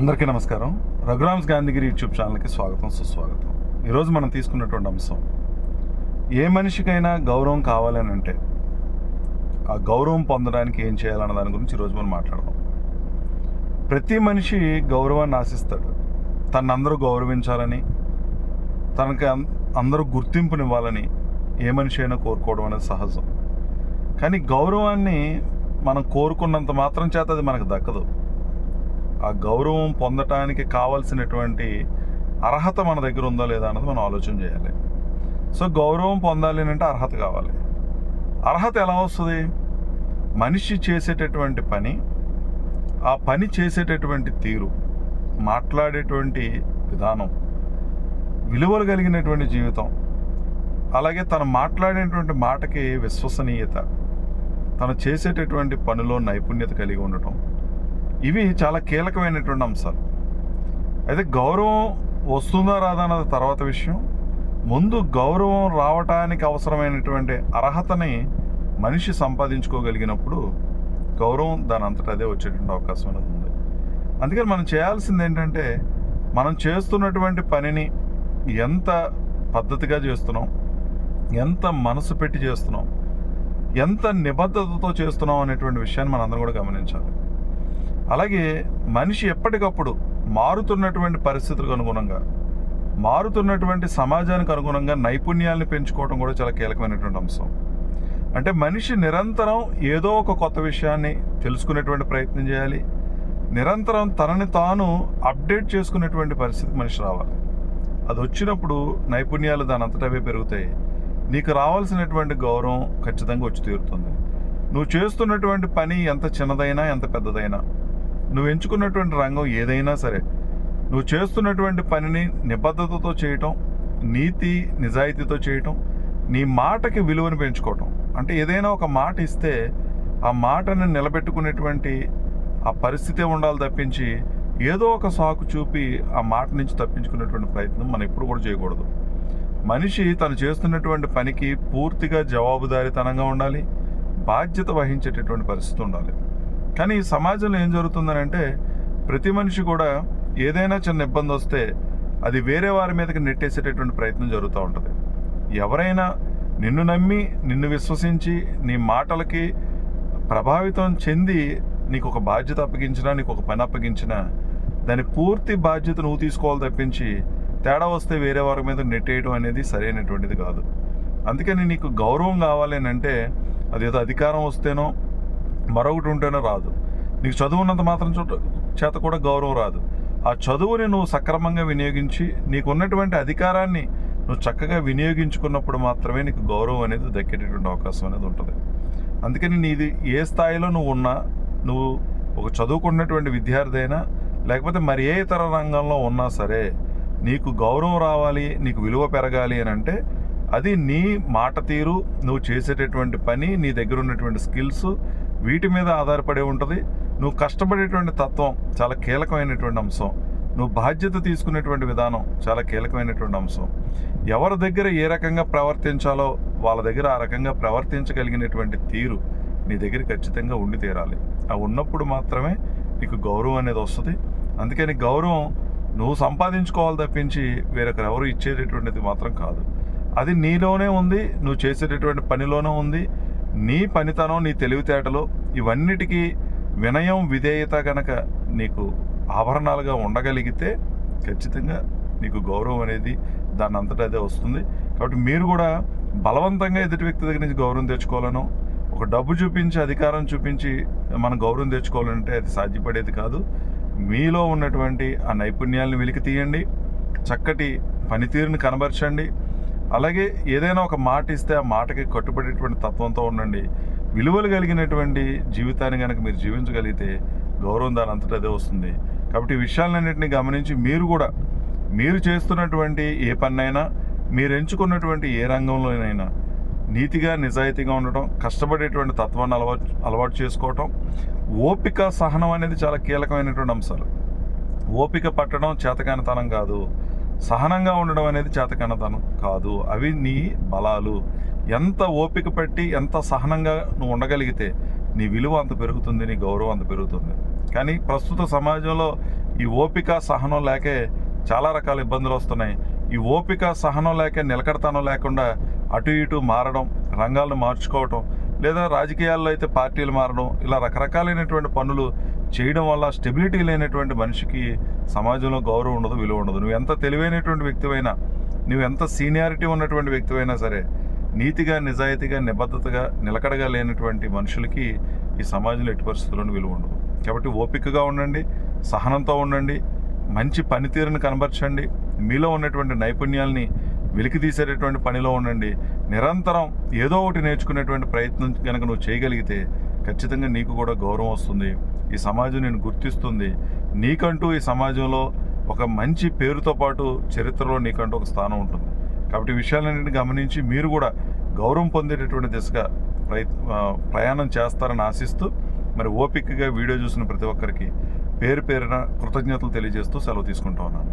అందరికీ నమస్కారం. రఘురామ్స్ గాంధీగిరి యూట్యూబ్ ఛానల్కి స్వాగతం సుస్వాగతం. ఈరోజు మనం తీసుకున్నటువంటి అంశం ఏ మనిషికైనా గౌరవం కావాలని అంటే ఆ గౌరవం పొందడానికి ఏం చేయాలన్న దాని గురించి ఈరోజు మనం మాట్లాడదాం. ప్రతి మనిషి గౌరవాన్ని ఆశిస్తాడు. తను అందరూ గౌరవించాలని తనకి అం- అందరూ గుర్తింపునివ్వాలని ఏ మనిషి అయినా కోరుకోవడం అనేది సహజం. కానీ గౌరవాన్ని మనం కోరుకున్నంత మాత్రం చేత అది మనకు దక్కదు. ఆ గౌరవం పొందటానికి కావలసినటువంటి అర్హత మన దగ్గర ఉందా లేదా అన్నది మనం ఆలోచన చేయాలి. సో గౌరవం పొందాలి అంటే అర్హత కావాలి. అర్హత ఎలా వస్తుంది? మనిషి చేసేటటువంటి పని ఆ పని చేసేటటువంటి తీరు మాట్లాడేటువంటి విధానం విలువలు కలిగినటువంటి జీవితం అలాగే తను మాట్లాడేటువంటి మాటకి విశ్వసనీయత తను చేసేటటువంటి పనిలో నైపుణ్యత కలిగి ఉండటం ఇవి చాలా కీలకమైనటువంటి అంశాలు. అయితే గౌరవం వస్తుందా రాదా అన్నది తర్వాత విషయం. ముందు గౌరవం రావటానికి అవసరమైనటువంటి అర్హతని మనిషి సంపాదించుకోగలిగినప్పుడు గౌరవం దాని అంతటా అదే వచ్చేటువంటి అవకాశం అనేది ఉంది. అందుకని మనం చేయాల్సింది ఏంటంటే మనం చేస్తున్నటువంటి పనిని ఎంత పద్ధతిగా చేస్తున్నాం ఎంత మనసు పెట్టి చేస్తున్నాం ఎంత నిబద్ధతతో చేస్తున్నాం అనేటువంటి విషయాన్ని మనందరం కూడా గమనించాలి. అలాగే మనిషి ఎప్పటికప్పుడు మారుతున్నటువంటి పరిస్థితులకు అనుగుణంగా మారుతున్నటువంటి సమాజానికి అనుగుణంగా నైపుణ్యాలను పెంచుకోవడం కూడా చాలా కీలకమైనటువంటి అంశం. అంటే మనిషి నిరంతరం ఏదో ఒక కొత్త విషయాన్ని తెలుసుకునేటువంటి ప్రయత్నం చేయాలి. నిరంతరం తనని తాను అప్డేట్ చేసుకునేటువంటి పరిస్థితి మనిషి రావాలి. అది వచ్చినప్పుడు నైపుణ్యాలు దాని అంతటవే పెరుగుతాయి. నీకు రావాల్సినటువంటి గౌరవం ఖచ్చితంగా వచ్చి తీరుతుంది. నువ్వు చేస్తున్నటువంటి పని ఎంత చిన్నదైనా ఎంత పెద్దదైనా నువ్వు ఎంచుకున్నటువంటి రంగం ఏదైనా సరే నువ్వు చేస్తున్నటువంటి పనిని నిబద్ధతతో చేయటం నీతి నిజాయితీతో చేయటం నీ మాటకి విలువను పెంచుకోవటం. అంటే ఏదైనా ఒక మాట ఇస్తే ఆ మాటను నిలబెట్టుకునేటువంటి ఆ పరిస్థితే ఉండాలి తప్పించి ఏదో ఒక సాకు చూపి ఆ మాట నుంచి తప్పించుకునేటువంటి ప్రయత్నం మనం ఎప్పుడు కూడా చేయకూడదు. మనిషి తను చేస్తున్నటువంటి పనికి పూర్తిగా జవాబుదారీతనంగా ఉండాలి బాధ్యత వహించేటటువంటి పరిస్థితి ఉండాలి. కానీ ఈ సమాజంలో ఏం జరుగుతుందని అంటే ప్రతి మనిషి కూడా ఏదైనా చిన్న ఇబ్బంది వస్తే అది వేరే వారి మీదకి నెట్టేసేటటువంటి ప్రయత్నం జరుగుతూ ఉంటుంది. ఎవరైనా నిన్ను నమ్మి నిన్ను విశ్వసించి నీ మాటలకి ప్రభావితం చెంది నీకు ఒక బాధ్యత అప్పగించినా నీకు ఒక పని అప్పగించినా దాని పూర్తి బాధ్యత నువ్వు తీసుకోవాలి తప్పించి తేడా వస్తే వేరే వారి మీద నెట్టేయడం అనేది సరైనటువంటిది కాదు. అందుకని నీకు గౌరవం కావాలి అని అంటే అదేదో అధికారం వస్తేనో మరొకటి ఉంటేనో రాదు. నీకు చదువున్నంత మాత్రం చోట చేత కూడా గౌరవం రాదు. ఆ చదువుని నువ్వు సక్రమంగా వినియోగించి నీకు ఉన్నటువంటి అధికారాన్ని నువ్వు చక్కగా వినియోగించుకున్నప్పుడు మాత్రమే నీకు గౌరవం అనేది దక్కేటటువంటి అవకాశం అనేది ఉంటుంది. అందుకని నీది ఏ స్థాయిలో నువ్వు ఉన్నా నువ్వు ఒక చదువుకున్నటువంటి విద్యార్థి అయినా లేకపోతే మరి ఏ ఇతర రంగంలో ఉన్నా సరే నీకు గౌరవం రావాలి నీకు విలువ పెరగాలి అని అంటే అది నీ మాట తీరు నువ్వు చేసేటటువంటి పని నీ దగ్గర ఉన్నటువంటి స్కిల్స్ వీటి మీద ఆధారపడి ఉంటుంది. నువ్వు కష్టపడేటువంటి తత్వం చాలా కీలకమైనటువంటి అంశం. నువ్వు బాధ్యత తీసుకునేటువంటి విధానం చాలా కీలకమైనటువంటి అంశం. ఎవరి దగ్గర ఏ రకంగా ప్రవర్తించాలో వాళ్ళ దగ్గర ఆ రకంగా ప్రవర్తించగలిగినటువంటి తీరు నీ దగ్గర ఖచ్చితంగా ఉండి తీరాలి. ఆ ఉన్నప్పుడు మాత్రమే నీకు గౌరవం అనేది వస్తుంది. అందుకని గౌరవం నువ్వు సంపాదించుకోవాలి తప్పించి వేరొకరెవరు ఇచ్చేటటువంటిది మాత్రం కాదు. అది నీలోనే ఉంది నువ్వు చేసేటటువంటి పనిలోనే ఉంది. నీ పనితనం నీ తెలివితేటలు ఇవన్నిటికీ వినయం విధేయత కనుక నీకు ఆభరణాలుగా ఉండగలిగితే ఖచ్చితంగా నీకు గౌరవం అనేది దాని అంతటా అదే వస్తుంది. కాబట్టి మీరు కూడా బలవంతంగా ఎదుటి వ్యక్తి దగ్గర నుంచి గౌరవం తెచ్చుకోవాలను ఒక డబ్బు చూపించి అధికారం చూపించి మనం గౌరవం తెచ్చుకోవాలంటే అది సాధ్యపడేది కాదు. మీలో ఉన్నటువంటి ఆ నైపుణ్యాలను వెలికి తీయండి చక్కటి పనితీరుని కనబరచండి. అలాగే ఏదైనా ఒక మాట ఇస్తే ఆ మాటకి కట్టుబడేటువంటి తత్వంతో ఉండండి. విలువలు కలిగినటువంటి జీవితాన్ని కనుక మీరు జీవించగలిగితే గౌరవం దాని అంతటా అదే వస్తుంది. కాబట్టి ఈ విషయాలన్నింటినీ గమనించి మీరు కూడా మీరు చేస్తున్నటువంటి ఏ పన్నైనా మీరు ఎంచుకున్నటువంటి ఏ రంగంలోనైనా నీతిగా నిజాయితీగా ఉండటం కష్టపడేటువంటి తత్వాన్ని అలవాటు అలవాటు చేసుకోవటం ఓపిక సహనం అనేది చాలా కీలకమైనటువంటి అంశాలు. ఓపిక పట్టడం చేతకానితనం కాదు. సహనంగా ఉండడం అనేది చేతకన్నతనం కాదు. అవి నీ బలాలు. ఎంత ఓపిక పట్టి ఎంత సహనంగా నువ్వు ఉండగలిగితే నీ విలువ అంత పెరుగుతుంది నీ గౌరవం అంత పెరుగుతుంది. కానీ ప్రస్తుత సమాజంలో ఈ ఓపిక సహనం లేకే చాలా రకాల ఇబ్బందులు వస్తున్నాయి. ఈ ఓపిక సహనం లేక నిలకడతనం లేకుండా అటు ఇటు మారడం రంగాలను మార్చుకోవటం లేదా రాజకీయాల్లో అయితే పార్టీలు మారడం ఇలా రకరకాలైనటువంటి పనులు చేయడం వల్ల స్టెబిలిటీ లేనటువంటి మనిషికి సమాజంలో గౌరవం ఉండదు విలువ ఉండదు. నువ్వు ఎంత తెలివైనటువంటి వ్యక్తివైనా నువ్వు ఎంత సీనియారిటీ ఉన్నటువంటి వ్యక్తివైనా సరే నీతిగా నిజాయితీగా నిబద్ధతగా నిలకడగా లేనటువంటి మనుషులకి ఈ సమాజంలో ఎట్టి పరిస్థితుల్లోనూ విలువ ఉండదు. కాబట్టి ఓపికగా ఉండండి సహనంతో ఉండండి మంచి పనితీరుని కనబరచండి మీలో ఉన్నటువంటి నైపుణ్యాల్ని వెలికి తీసేటటువంటి పనిలో ఉండండి నిరంతరం ఏదో ఒకటి నేర్చుకునేటువంటి ప్రయత్నం కనుక నువ్వు చేయగలిగితే ఖచ్చితంగా నీకు కూడా గౌరవం వస్తుంది. ఈ సమాజం నేను గుర్తిస్తుంది. నీకంటూ ఈ సమాజంలో ఒక మంచి పేరుతో పాటు చరిత్రలో నీకంటూ ఒక స్థానం ఉంటుంది. కాబట్టి విషయాలన్నింటినీ గమనించి మీరు కూడా గౌరవం పొందేటటువంటి దిశగా ప్రయత్ ప్రయాణం చేస్తారని ఆశిస్తూ మరి ఓపికగా వీడియో చూసిన ప్రతి ఒక్కరికి పేరు పేరున కృతజ్ఞతలు తెలియజేస్తూ సెలవు తీసుకుంటా ఉన్నాను.